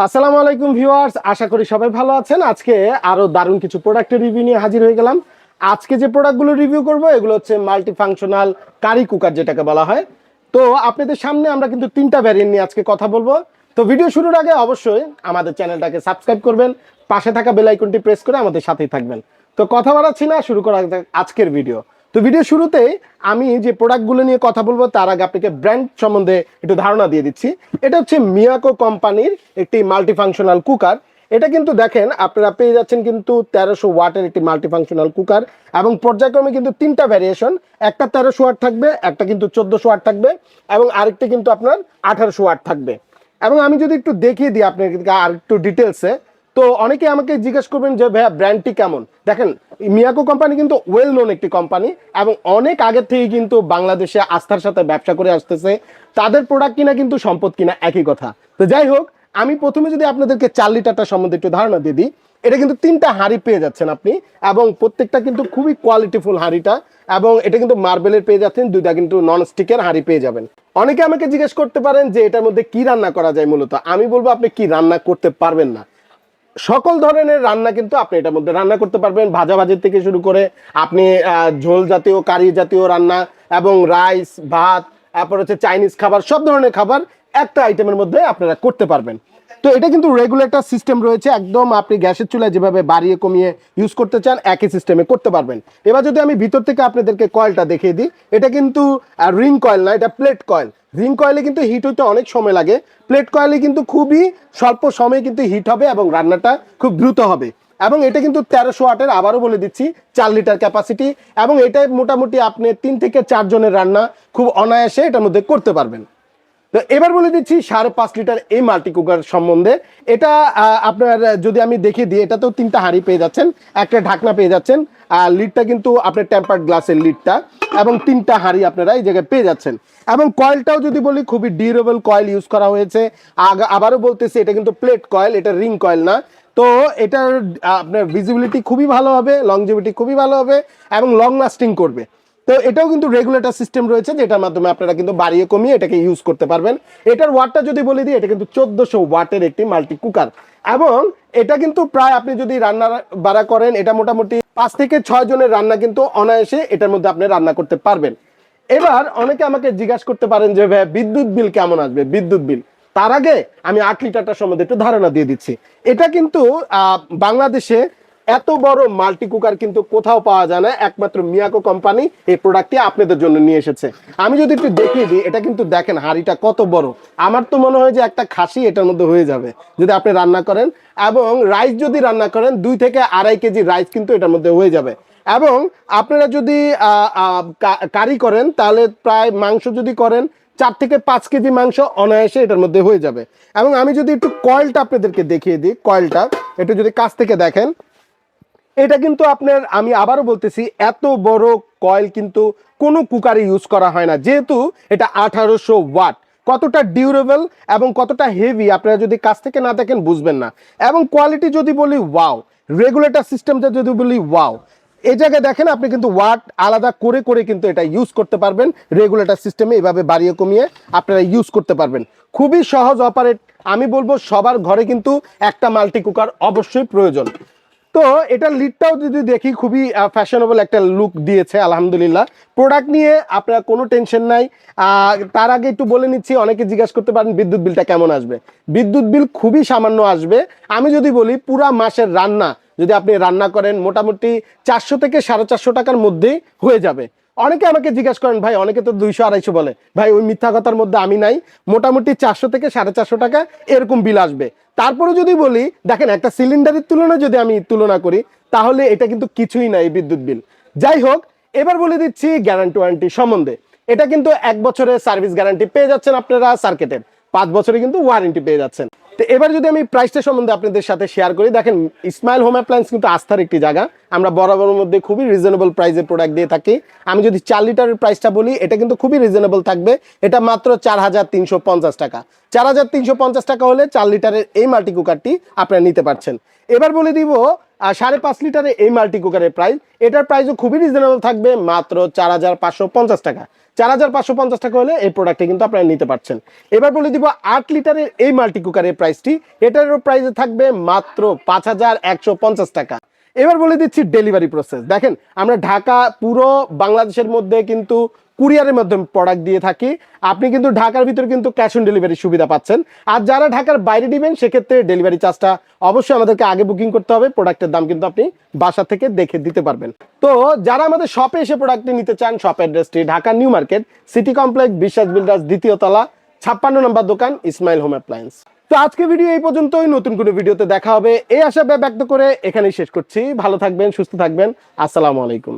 আসসালামু আলাইকুম ভিউয়ার্স, আশা করি সবাই ভালো আছেন। আজকে আরও দারুণ কিছু প্রোডাক্টের রিভিউ নিয়ে হাজির হয়ে গেলাম। আজকে যে প্রোডাক্টগুলো রিভিউ করব, এগুলো হচ্ছে মাল্টি ফাংশনাল কারি কুকার যেটাকে বলা হয়। তো আপনাদের সামনে আমরা কিন্তু তিনটা ভ্যারিয়েন্ট নিয়ে আজকে কথা বলব। তো ভিডিও শুরুর আগে অবশ্যই আমাদের চ্যানেলটাকে সাবস্ক্রাইব করবেন, পাশে থাকা বেল আইকনটি প্রেস করে আমাদের সাথেই থাকবেন। তো কথা বাড়াচ্ছি না, শুরু করা আজকের ভিডিও তো ভিডিও শুরুতে আমি যে প্রোডাক্টগুলো নিয়ে কথা বলব, তার আগে আপনাকে ব্র্যান্ড সম্বন্ধে একটু ধারণা দিয়ে দিচ্ছি। এটা হচ্ছে মিয়াকো কোম্পানির একটি মাল্টিফাংশনাল কুকার এটা কিন্তু দেখেন, আপনারা পেয়ে যাচ্ছেন কিন্তু তেরোশো ওয়াটের একটি মাল্টিফাংশনাল কুকার এবং পর্যায়ক্রমে কিন্তু তিনটা ভ্যারিয়েশন একটা তেরোশো ওয়াট থাকবে, একটা কিন্তু চোদ্দোশো ওয়াট থাকবে এবং আরেকটি কিন্তু আপনার আঠারোশো ওয়াট থাকবে। এবং আমি যদি একটু দেখিয়ে দিই আপনাকে আর একটু ডিটেলসে তো অনেকে আমাকে জিজ্ঞেস করবেন যে, ভাইয়া ব্র্যান্ডটি কেমন? দেখেন, মিয়াকো কোম্পানি কিন্তু ওয়েল নোন একটি কোম্পানি এবং অনেক আগের থেকে কিন্তু বাংলাদেশে আস্থার সাথে ব্যবসা করে আসতেছে। তাদের প্রোডাক্ট কিনা কিন্তু সম্পদ কিনা একই কথা। তো যাই হোক, আমি প্রথমে যদি আপনাদেরকে চার লিটারটা সম্বন্ধে একটু ধারণা দিয়ে দিই, এটা কিন্তু তিনটা হাঁড়ি পেয়ে যাচ্ছেন আপনি এবং প্রত্যেকটা কিন্তু খুবই কোয়ালিটিফুল হাঁড়িটা এবং এটা কিন্তু মার্বেলের পেয়ে যাচ্ছেন, দুইটা কিন্তু নন স্টিকের হাঁড়ি পেয়ে যাবেন। অনেকে আমাকে জিজ্ঞেস করতে পারেন যে, এটার মধ্যে কি রান্না করা যায় মূলত? আমি বলব আপনি কি রান্না করতে পারবেন না। সকল ধরনের রান্না কিন্তু আপনি এটার মধ্যে রান্না করতে পারবেন। ভাজা ভাজির থেকে শুরু করে আপনি ঝোল জাতীয়, কারি জাতীয় রান্না এবং রাইস, ভাত, তারপর হচ্ছে চাইনিজ খাবার, সব ধরনের খাবার একটা আইটেমের মধ্যে আপনারা করতে পারবেন। তো এটা কিন্তু রেগুলার সিস্টেম রয়েছে, একদম আপনি গ্যাসের চুলায় যেভাবে বাড়িয়ে কমিয়ে ইউজ করতে চান, একই সিস্টেমে করতে পারবেন। এবার যদি আমি ভিতর থেকে আপনাদেরকে কয়েলটা দেখিয়ে দিই, এটা কিন্তু রিং কয়েল না, এটা প্লেট কয়েল রিং কয়েলে কিন্তু হিট হইতে অনেক সময় লাগে। প্লেট কয়েলে কিন্তু খুবই স্বল্প সময়ে কিন্তু হিট হবে এবং রান্নাটা খুব দ্রুত হবে। এবং এটা কিন্তু তেরোশো আটের আবারও বলে দিচ্ছি, চার লিটার ক্যাপাসিটি এবং এটাই মোটামুটি আপনি তিন থেকে চার জনের রান্না খুব অনায়াসে এটার মধ্যে করতে পারবেন। তো এবার বলে দিচ্ছি সাড়ে পাঁচ লিটার এই মাল্টি কুকার সম্বন্ধে। এটা আপনার, যদি আমি দেখিয়ে দিই, এটাতেও তিনটা হাঁড়ি পেয়ে যাচ্ছেন, একটা ঢাকনা পেয়ে যাচ্ছেন, আর লিডটা কিন্তু আপনার টেম্পার্ড গ্লাসের লিডটা, এবং তিনটা হাঁড়ি আপনারা এই জায়গায় পেয়ে যাচ্ছেন। এবং কয়েলটাও যদি বলি, খুবই ডিউরেবল কয়েল ইউজ করা হয়েছে। আবারও বলতেছি, এটা কিন্তু প্লেট কয়েল এটা রিং কয়েল না। তো এটার আপনার ভিজিবিলিটি খুবই ভালো হবে লংজিভিটি খুবই ভালো হবে, এবং লং লাস্টিং করবে। তো এটাও কিন্তু রেগুলেটর সিস্টেম রয়েছে, যেটার মাধ্যমে আপনারা কিন্তু বাড়িয়ে কমিয়ে এটাকে ইউজ করতে পারবেন। এটার ওয়াটটা যদি বলে দিই, এটা কিন্তু চোদ্দশো ওয়াটের একটি মাল্টি কুকার এবং এটা কিন্তু প্রায় আপনি যদি রান্না বাড়া করেন, এটা মোটামুটি পাঁচ থেকে ছয় জনের রান্না কিন্তু অনায়াসে এটার মধ্যে আপনি রান্না করতে পারবেন। এবার অনেকে আমাকে জিজ্ঞাসা করতে পারেন যে, ভাই, বিদ্যুৎ বিল কেমন আসবে? বিদ্যুৎ বিল। তার আগে আমি আট লিটারটার সম্বন্ধে একটু ধারণা দিয়ে দিচ্ছি। এটা কিন্তু বাংলাদেশে এত বড় মাল্টি কুকার কিন্তু কোথাও পাওয়া যায় না, একমাত্র মিয়াকো কোম্পানি এই প্রোডাক্টটি আপনাদের জন্য নিয়ে এসেছে। আমি যদি একটু দেখিয়ে দিই, এটা কিন্তু দেখেন হাঁড়িটা কত বড়। আমার তো মনে হয় যে একটা খাসি এটার মধ্যে হয়ে যাবে, যদি আপনি রান্না করেন। এবং রাইস যদি রান্না করেন, দুই থেকে আড়াই কেজি রাইস কিন্তু এটার মধ্যে হয়ে যাবে। এবং আপনারা যদি কারি করেন, তাহলে প্রায় মাংস যদি করেন, চার থেকে পাঁচ কেজি মাংস অনায়াসে এটার মধ্যে হয়ে যাবে। এবং আমি যদি একটু কয়েলটা আপনাদেরকে দেখিয়ে দিই, কয়েলটা, একটু যদি কাছ থেকে দেখেন। এটা কিন্তু আপনার, আমি আবারও বলতেছি, এত বড় কয়েল কিন্তু কোনো কুকারে ইউজ করা হয় না। যেহেতু এটা আঠারোশো ওয়াট, কতটা ডিউরেবল এবং কতটা হেভি আপনারা যদি কাছ থেকে না দেখেন বুঝবেন না। এবং কোয়ালিটি যদি বলি ওয়াও রেগুলেটর সিস্টেমটা যদি বলি ওয়াও এই জায়গায় দেখেন আপনি কিন্তু ওয়াট আলাদা করে করে কিন্তু এটা ইউজ করতে পারবেন। রেগুলেটর সিস্টেমে এভাবে বাড়িয়ে কমিয়ে আপনারা ইউজ করতে পারবেন। খুবই সহজ অপারেট আমি বলব সবার ঘরে কিন্তু একটা মাল্টি কুকার অবশ্যই প্রয়োজন। তো এটা লিডটাও যদি দেখি, খুবই ফ্যাশনেবল একটা লুক দিয়েছে, আলহামদুলিল্লাহ। প্রোডাক্ট নিয়ে আপনার কোনো টেনশন নাই। তার আগে একটু বলে নিচ্ছি, অনেকে জিজ্ঞাসা করতে পারেন, বিদ্যুৎ বিলটা কেমন আসবে? বিদ্যুৎ বিল খুবই সামান্য আসবে। আমি যদি বলি, পুরা মাসের রান্না, যদি আপনি রান্না করেন, মোটামুটি চারশো থেকে সাড়ে চারশো টাকার মধ্যেই হয়ে যাবে। অনেকে আমাকে জিজ্ঞাসা করেন, ভাই, অনেকে তো দুইশো আড়াইশো বলে। ভাই, ওই মিথ্যা কথার মধ্যে আমি নাই। মোটামুটি চারশো থেকে সাড়ে চারশো টাকা এরকম বিল আসবে। তারপরে যদি বলি, দেখেন, একটা সিলিন্ডারের তুলনায় যদি আমি তুলনা করি, তাহলে এটা কিন্তু কিছুই নাই বিদ্যুৎ বিল। যাই হোক, এবার বলে দিচ্ছি গ্যারান্টি ওয়ারেন্টি সম্বন্ধে। এটা কিন্তু এক বছরের সার্ভিস গ্যারান্টি পেয়ে যাচ্ছেন আপনারা সার্কিটের পাঁচ বছরে কিন্তু ওয়ারেন্টি পেয়ে যাচ্ছেন। তো এবার যদি আমি প্রাইসটা সম্বন্ধে আপনাদের সাথে শেয়ার করি, দেখেন ইসমাইল হোম অ্যাপ্লায়েন্স কিন্তু আস্থার একটি জায়গা। আমরা বরাবরের মধ্যে খুবই রিজনেবল প্রাইসের প্রোডাক্ট দিয়ে থাকি। আমি যদি চার লিটারের প্রাইসটা বলি, এটা কিন্তু খুবই রিজনেবল থাকবে। এটা মাত্র চার হাজার তিনশো পঞ্চাশ টাকা। চার হাজার তিনশো পঞ্চাশ টাকা হলে চার লিটারের এই মাল্টি কুকারটি আপনারা নিতে পারছেন। এবার বলে দিব আর সাড়ে পাঁচ লিটারে এই মাল্টি কুকারের প্রাইস এটার প্রাইসও খুবই রিজনেবল থাকবে, মাত্র চার হাজার পাঁচশো পঞ্চাশ টাকা। চার হাজার পাঁচশো পঞ্চাশ টাকা হলে এই প্রোডাক্টটি কিন্তু আপনারা নিতে পারছেন। এবার বলে দিব আট লিটারের এই মাল্টি কুকারের প্রাইসটি এটারও প্রাইসে থাকবে মাত্র পাঁচ হাজার একশো পঞ্চাশ টাকা। এবার বলে দিচ্ছি ডেলিভারি প্রসেস দেখেন, আমরা ঢাকা পুরো বাংলাদেশের মধ্যে কিন্তু কুরিয়ারের মাধ্যমে প্রোডাক্ট দিয়ে থাকি। আপনি কিন্তু ঢাকার ভিতরে কিন্তু ক্যাশ অন ডেলিভারি সুবিধা পাচ্ছেন। আর যারা ঢাকার বাইরে দিবেন সেক্ষেত্রে ডেলিভারি চার্জটা অবশ্যই আমাদেরকে আগে বুকিং করতে হবে। প্রোডাক্টের দাম কিন্তু আপনি বাসা থেকে দেখে দিতে পারবেন। তো যারা আমাদের শপে এসে প্রোডাক্টটি নিতে চান শপ অ্যাড্রেসটি Dhaka new market city complex Biswas builders দ্বিতীয় তলা ছাপ্পান্ন নম্বর দোকান ইসমাইল হোম অ্যাপ্লায়েন্স তো আজকে ভিডিও এই পর্যন্তই। নতুন কোনো ভিডিওতে দেখা হবে। এই আশা ব্যক্ত করে এখানেই শেষ করছি। ভালো থাকবেন, সুস্থ থাকবেন। আসসালামু আলাইকুম।